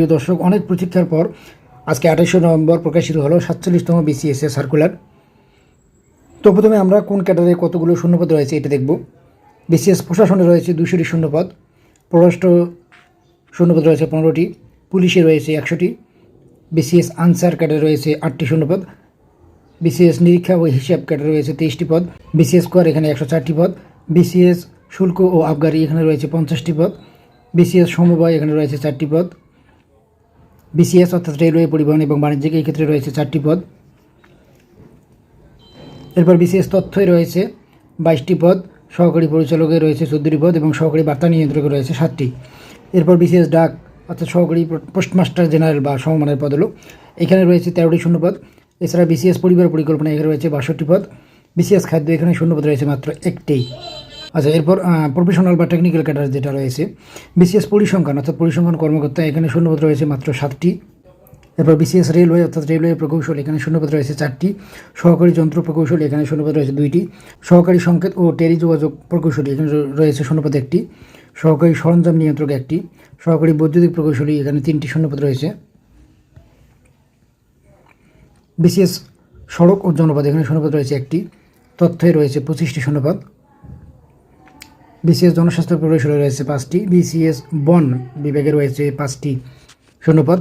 প্রিয় দর্শক, অনেক প্রতীক্ষার পর আজকে আঠাশে নভেম্বর প্রকাশিত হলো সাতচল্লিশতম বিসিএস এর সার্কুলার তো প্রথমে আমরা কোন ক্যাটারে কতগুলো শূন্যপদ রয়েছে এটা দেখব। বিসিএস প্রশাসনে রয়েছে দুশোটি শূন্যপদ, পররাষ্ট্র শূন্যপদ রয়েছে পনেরোটি, পুলিশে রয়েছে একশোটি বিসিএস আনসার ক্যাডারে রয়েছে আটটি শূন্যপদ বিসিএস নিরীক্ষা ও হিসাব ক্যাডারে রয়েছে তেইশটি পদ বিসিএস কোয়ার এখানে একশো চারটি পদ বিসিএস শুল্ক ও আবগারি এখানে রয়েছে পঞ্চাশটি পদ বিসিএস সমবায় এখানে রয়েছে চারটি পদ বিসিএস, অর্থাৎ রেলওয়ে পরিবহন এবং বাণিজ্যিক, এই ক্ষেত্রে রয়েছে চারটি পদ। এরপর বিসিএস তথ্যই রয়েছে বাইশটি পদ, সহকারী পরিচালকে রয়েছে চোদ্দটি পদ এবং সহকারী বার্তা নিয়ন্ত্রকে রয়েছে সাতটি। এরপর বিসিএস ডাক, অর্থাৎ সহকারী পোস্টমাস্টার জেনারেল বা সমমানের পদ হলো এখানে রয়েছে তেরোটি শূন্যপদ, এছাড়া বিসিএস পরিবার পরিকল্পনা এখানে রয়েছে বাষট্টি পদ, বিসিএস খাদ্য এখানে শূন্যপদ রয়েছে মাত্র একটি। আচ্ছা এরপর প্রফেশনাল বা টেকনিক্যাল ক্যাডার যেটা রয়েছে বিসিএস পরিসংখ্যান, অর্থাৎ পরিসংখ্যান কর্মকর্তা, এখানে শূন্যপদ রয়েছে মাত্র সাতটি। এরপর বিসিএস রেলওয়ে অর্থাৎ রেলওয়ে প্রকৌশল, এখানে শূন্যপদ রয়েছে চারটি। সহকারী যন্ত্র প্রকৌশল, এখানে শূন্যপদ রয়েছে দুইটি। সহকারী সংকেত ও টেলি যোগাযোগ প্রকৌশলী, এখানে রয়েছে শূন্যপদ একটি। সহকারী সরঞ্জাম নিয়ন্ত্রক একটি। সহকারী বৈদ্যুতিক প্রকৌশলী, এখানে তিনটি শূন্যপদ রয়েছে। বিসিএস সড়ক ও জনপদ, এখানে শূন্যপদ রয়েছে একটি। তথ্যে রয়েছে পঁচিশটি শূন্যপদ। বিসিএস জনস্বাস্থ্য প্রকৌশলে রয়েছে পাঁচটি বিসিএস বন বিভাগে রয়েছে পাঁচটি শূন্যপদ।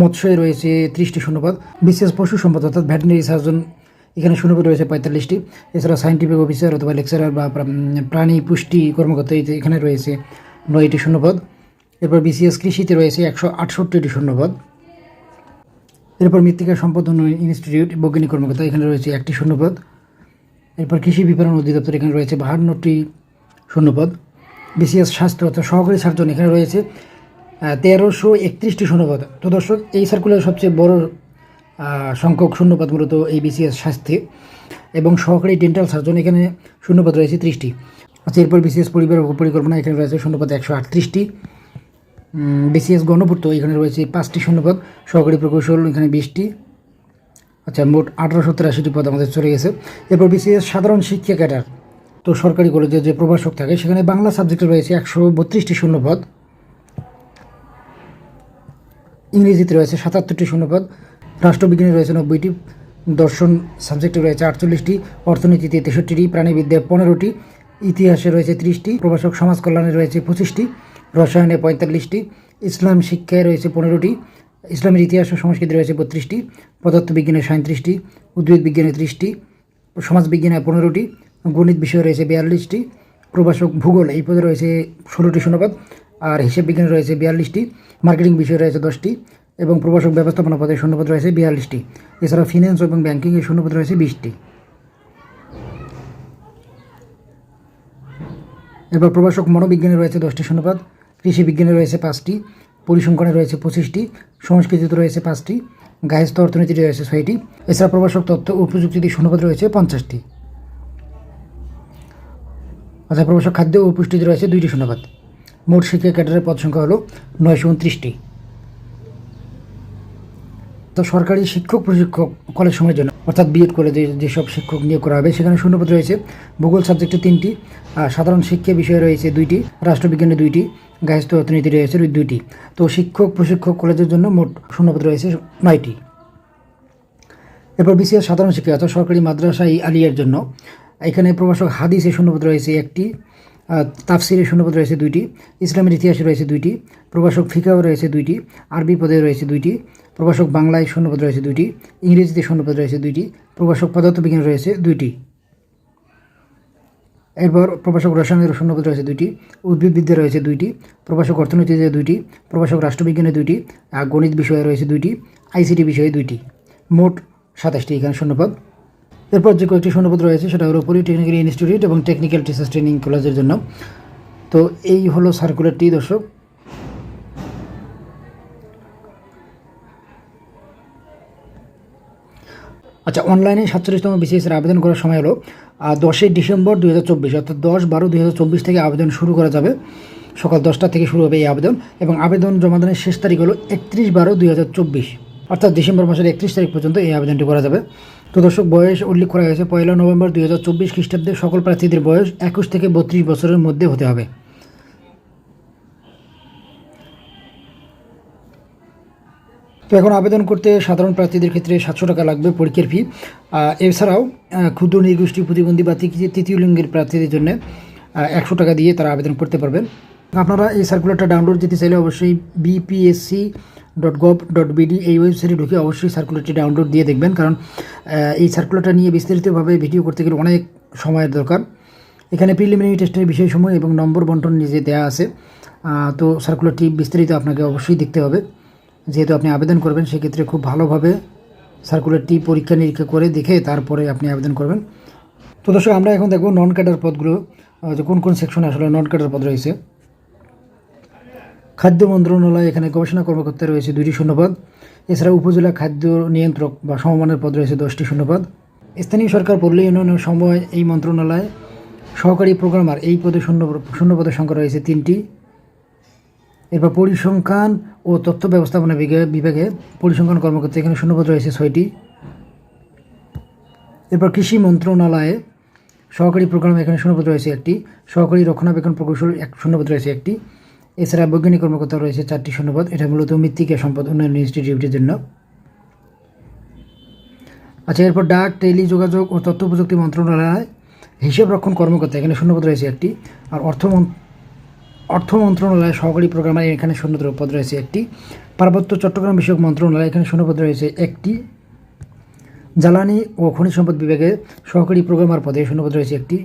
মৎস্যে রয়েছে ত্রিশটি শূন্যপদ। বিসিএস পশু সম্পদ অর্থাৎ ভেটেনারি সার্জন, এখানে শূন্যপদ রয়েছে পঁয়তাল্লিশটি। এছাড়া সায়েন্টিফিক অফিসার অথবা লেকচারার বা প্রাণী পুষ্টি কর্মকর্তা এখানে রয়েছে নয়টি শূন্যপদ। এরপর বিসিএস কৃষিতে রয়েছে একশো আটষট্টিটি শূন্যপদ। এরপর মৃত্তিকা সম্পদ উন্নয়ন ইনস্টিটিউট বৈজ্ঞানিক কর্মকর্তা, এখানে রয়েছে একটি শূন্যপদ। এরপর কৃষি বিপণন অধিদপ্তর এখানে রয়েছে বাহান্নটি শূন্যপদ বিসিএস স্বাস্থ্য অর্থাৎ সহকারী সার্জন এখানে রয়েছে তেরোশো একত্রিশটি শূন্যপদ তো দর্শক, এই সার্কুলার সবচেয়ে বড় সংখ্যক শূন্যপদ মূলত এই বিসিএস স্বাস্থ্যে এবং সহকারী ডেন্টাল সার্জন এখানে শূন্যপদ রয়েছে ত্রিশটি। আচ্ছা এরপর বিসিএস পরিবার পরিকল্পনা এখানে রয়েছে শূন্যপদ একশো আটত্রিশটি। বিসিএস গণপূর্ত এখানে রয়েছে পাঁচটি শূন্যপদ সহকারী প্রকৌশল এখানে বিশটি আচ্ছা মোট আঠারোশো তিরাশিটি পদ আমাদের চলে গেছে। এরপর বিসিএস সাধারণ শিক্ষা ক্যাডার। তো সরকারি কলেজে যে প্রভাষক থাকে, সেখানে বাংলা সাবজেক্টে রয়েছে একশো বত্রিশটি শূন্যপদ ইংরেজিতে রয়েছে সাতাত্তরটি শূন্যপদ রাষ্ট্রবিজ্ঞানে রয়েছে নব্বইটি। দর্শন সাবজেক্টে রয়েছে আটচল্লিশটি। অর্থনীতিতে তেষট্টিটি। প্রাণীবিদ্যায় পনেরোটি। ইতিহাসে রয়েছে ত্রিশটি। প্রভাষক সমাজ কল্যাণে রয়েছে পঁচিশটি। রসায়নে পঁয়তাল্লিশটি। ইসলাম শিক্ষায় রয়েছে পনেরোটি। ইসলামের ইতিহাস ও সংস্কৃতি রয়েছে বত্রিশটি পদার্থবিজ্ঞানে সাঁত্রিশটি উদ্ভিদ বিজ্ঞানে ত্রিশটি, সমাজবিজ্ঞানে পনেরোটি, গণিত বিষয় রয়েছে বিয়াল্লিশটি, প্রভাষক ভূগোল এই পদে রয়েছে ষোলোটি শূন্যপদ আর হিসেব বিজ্ঞানে রয়েছে বিয়াল্লিশটি, মার্কেটিং বিষয় রয়েছে দশটি, এবং প্রভাষক ব্যবস্থাপনা পদে শূন্যপদ রয়েছে বিয়াল্লিশটি। এছাড়া ফিনান্স এবং ব্যাংকিংয়ে শূন্যপদ রয়েছে বিশটি। এরপর প্রভাষক মনোবিজ্ঞানে রয়েছে দশটি শূন্যপদ কৃষি বিজ্ঞানে রয়েছে পাঁচটি পরিসংখ্যানে রয়েছে পঁচিশটি, সংস্কৃতিতে রয়েছে পাঁচটি গায়স্থ অর্থনীতিতে রয়েছে ছয়টি, এছাড়া প্রভাষক তথ্য ও প্রযুক্তিতে শূন্যপদ রয়েছে পঞ্চাশটি। অর্থাৎ প্রভাষক খাদ্য ও পুষ্টিতে রয়েছে দুইটি শূন্যপদ মোট শিক্ষা ক্যাডারের পদ সংখ্যা হলো নয়শো উনত্রিশটি। তো সরকারি শিক্ষক প্রশিক্ষক কলেজ সময়ের জন্য, অর্থাৎ বিএড কলেজে যেসব শিক্ষক নিয়োগ করা হবে, সেখানে শূন্যপদ রয়েছে ভূগোল সাবজেক্টে তিনটি সাধারণ শিক্ষা বিষয়ে রয়েছে দুইটি, রাষ্ট্রবিজ্ঞানে দুইটি গায়স্থ অর্থনীতি রয়েছে দুইটি। তো শিক্ষক, প্রশিক্ষক কলেজের জন্য মোট শূন্যপদ রয়েছে নয়টি। এরপর বিসিএস সাধারণ শিক্ষা অর্থাৎ সরকারি মাদ্রাসা আলিয়ার জন্য। এখানে প্রভাষক হাদিসে শূন্যপদ রয়েছে একটি তাফসিরে শূন্যপদ রয়েছে দুইটি, ইসলামের ইতিহাসে রয়েছে দুইটি, প্রভাষক ফিকাও রয়েছে দুইটি, আরবি পদে রয়েছে দুইটি, প্রভাষক বাংলায় শূন্যপদ রয়েছে দুইটি, ইংরেজিতে শূন্যপদ রয়েছে দুইটি, প্রভাষক পদার্থবিজ্ঞান রয়েছে দুইটি। এরপর প্রবাসক রসায়নের শূন্যপদ রয়েছে দুইটি উদ্ভিদবিদ্যা রয়েছে দুইটি, প্রভাষক অর্থনীতিতে দুইটি প্রবাসক রাষ্ট্রবিজ্ঞানে দুইটি, আর গণিত বিষয়ে রয়েছে দুইটি, আইসিটি বিষয়ে দুইটি। মোট সাতাশটি এখানে শূন্যপদ। এরপর যে কয়েকটি শূন্যপদ রয়েছে সেটা হলো পলিটেকনিক্যাল ইনস্টিটিউট এবং টেকনিক্যাল টিচার্স ট্রেনিং কলেজের জন্য। তো এই হলো সার্কুলারটি দর্শক। আচ্ছা অনলাইনে সাতচল্লিশতম বিসিএসের আবেদন করার সময় হলো দশই ডিসেম্বর দু হাজার চব্বিশ, অর্থাৎ দশ বারো দুই হাজার চব্বিশ থেকে আবেদন শুরু করা যাবে। সকাল দশটা থেকে শুরু হবে এই আবেদন এবং আবেদন জমা দানের শেষ তারিখ হলো একত্রিশ বারো দুই হাজার চব্বিশ, অর্থাৎ ডিসেম্বর মাসের একত্রিশ তারিখ পর্যন্ত এই আবেদনটি করা যাবে। তো দর্শক, বয়স উল্লেখ করা হয়েছে, পয়লা নভেম্বর দুই হাজার চব্বিশ খ্রিস্টাব্দে সকল প্রার্থীদের বয়স একুশ থেকে বত্রিশ বছরের মধ্যে হতে হবে। তো এখন আবেদন করতে সাধারণ প্রার্থীদের ক্ষেত্রে সাতশো টাকা লাগবে পরীক্ষার ফি। এছাড়াও ক্ষুদ্র নৃগোষ্ঠী প্রতিবন্ধী বা তৃতীয় লিঙ্গের প্রার্থীদের জন্য একশো টাকা দিয়ে তারা আবেদন করতে পারবেন। আপনারা এই সার্কুলারটা ডাউনলোড যেতে চাইলে অবশ্যই BPSC dot gov dot BD এই ওয়েবসাইটে ঢুকে অবশ্যই সার্কুলারটি ডাউনলোড দিয়ে দেখবেন। কারণ এই সার্কুলারটা নিয়ে বিস্তারিতভাবে ভিডিও করতে গেলে অনেক সময়ের দরকার। এখানে প্রিলিমিনারি টেস্টের বিষয়সমূহ এবং নম্বর বন্টন নিজে দেওয়া আছে। তো সার্কুলারটি বিস্তারিত আপনাকে অবশ্যই দেখতে হবে। যেহেতু আপনি আবেদন করবেন, সেক্ষেত্রে খুব ভালোভাবে সার্কুলারটি পরীক্ষা নিরীক্ষা করে দেখে তারপরে আপনি আবেদন করবেন। তো দর্শক, আমরা এখন দেখব নন ক্যাডার পদগুলো যে কোন কোন সেকশনে আসলে নন ক্যাডার পদ রয়েছে। খাদ্য মন্ত্রণালয় এখানে গবেষণা কর্মকর্তা রয়েছে, দুইটি শূন্যপদ। এছাড়া উপজেলা খাদ্য নিয়ন্ত্রক বা সমমানের পদ রয়েছে, দশটি শূন্যপদ। স্থানীয় সরকার, পল্লী উন্নয়নের সময় এই মন্ত্রণালয় সহকারী প্রোগ্রামার, এই পদে শূন্য, শূন্যপদের সংখ্যা রয়েছে তিনটি। এরপর পরিসংখ্যান ও তথ্য ব্যবস্থাপনা বিভাগে- পরিসংখ্যান কর্মকর্তা এখানে শূন্যপদ রয়েছে ছয়টি। এরপর কৃষি মন্ত্রণালয়ে সহকারী প্রোগ্রাম এখানে শূন্যপদ রয়েছে একটি। সহকারী রক্ষণাবেক্ষণ প্রকৌশল এক শূন্যপদ রয়েছে একটি। এছাড়া বৈজ্ঞানিক কর্মকর্তা রয়েছে চারটি শূন্যপদ। এটা মূলত মৃত্তিকা সম্পদ উন্নয়ন ইনস্টিটিউটের জন্য। আচ্ছা এরপর ডাক টেলি যোগাযোগ ও তথ্য প্রযুক্তি মন্ত্রণালয় হিসাব রক্ষণ কর্মকর্তা এখানে শূন্যপদ রয়েছে একটি। আর অর্থ অর্থ মন্ত্রণালয় সহকারী প্রোগ্রামার এখানে শূন্য পদ রয়েছে একটি। পার্বত্য চট্টগ্রাম বিষয়ক মন্ত্রণালয় এখানে শূন্যপদ রয়েছে একটি। জ্বালানি ও খনিজ সম্পদ বিভাগে সহকারী প্রোগ্রামার পদে শূন্যপদ রয়েছে একটি।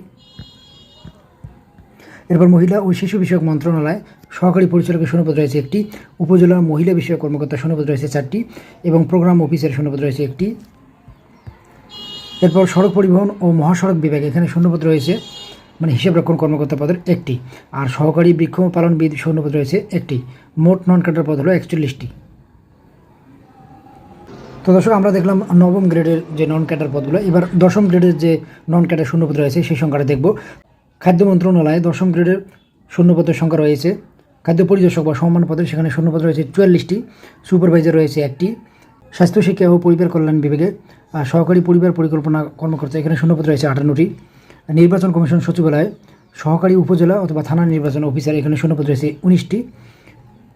এরপর মহিলা ও শিশু বিষয়ক মন্ত্রণালয় সহকারী পরিচালকের শূন্যপদ রয়েছে একটি। উপজেলা মহিলা বিষয়ক কর্মকর্তা শূন্যপদ রয়েছে চারটি এবং প্রোগ্রাম অফিসের শূন্যপদ রয়েছে একটি। এরপর সড়ক পরিবহন ও মহাসড়ক বিভাগ এখানে শূন্যপদ রয়েছে। মানে হিসাব রক্ষণ কর্মকর্তা পদের একটি। আর সহকারী বৃক্ষ পালন পালনবিদ শূন্যপদ রয়েছে একটি। মোট নন কাটার পদ হলো একচল্লিশটি। তো দর্শক, আমরা দেখলাম নবম গ্রেডের যে নন ক্যাডার পদগুলো, এবার দশম গ্রেডের যে নন ক্যাডার শূন্যপদ রয়েছে সেই সংখ্যাটা দেখব। খাদ্য মন্ত্রণালয়ে দশম গ্রেডের শূন্যপদের সংখ্যা রয়েছে। খাদ্য পরিদর্শক বা সম্মান পদের সেখানে শূন্যপদ রয়েছে চুয়াল্লিশটি। সুপারভাইজার রয়েছে একটি। স্বাস্থ্য, শিক্ষা ও পরিবার কল্যাণ বিভাগে সহকারী পরিবার পরিকল্পনা কর্মকর্তা এখানে শূন্যপদ রয়েছে আটান্নটি। নির্বাচন কমিশন সচিবালয়ে, সহকারী উপজেলা অথবা থানা নির্বাচন অফিসার এখানে শূন্যপদ রয়েছে উনিশটি।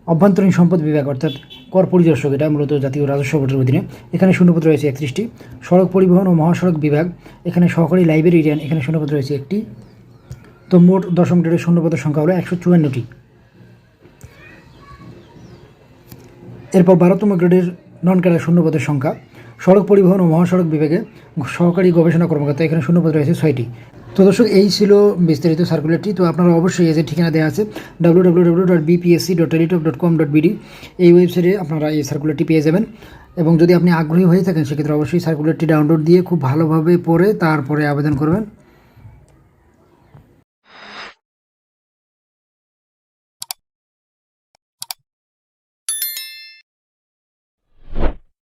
অভ্যন্তরীণ সম্পদ বিভাগ অর্থাৎ কর পরিদর্শক, এটা মূলত জাতীয় রাজস্ব বোর্ডের অধীনে। এখানে শূন্যপদ রয়েছে একত্রিশটি। সড়ক পরিবহন ও মহাসড়ক বিভাগ, এখানে সহকারী লাইব্রেরিয়ান, এখানে শূন্যপদ রয়েছে একটি। তো মোট দশম গ্রেডের শূন্যপদের সংখ্যা হলো একশো চুয়ান্নটি। এরপর বারোতম গ্রেডের নন ক্যাডার শূন্যপদের সংখ্যা। সড়ক পরিবহন ও মহাসড়ক বিভাগে সহকারী গবেষণা কর্মকর্তা, এখানে শূন্যপদ রয়েছে ছয়টি। তো দর্শক, এই ছিল বিস্তারিত সার্কুলারটি তো আপনারা অবশ্যই যে ঠিকানা দেওয়া আছে W W W dot BPSC dot com dot এই ওয়েবসাইটে আপনারা এই সার্কুলারটি পেয়ে যাবেন। এবং যদি আপনি আগ্রহী হয়ে থাকেন, সেক্ষেত্রে অবশ্যই সার্কুলারটি ডাউনলোড দিয়ে খুব ভালোভাবে পড়ে তারপরে আবেদন করবেন।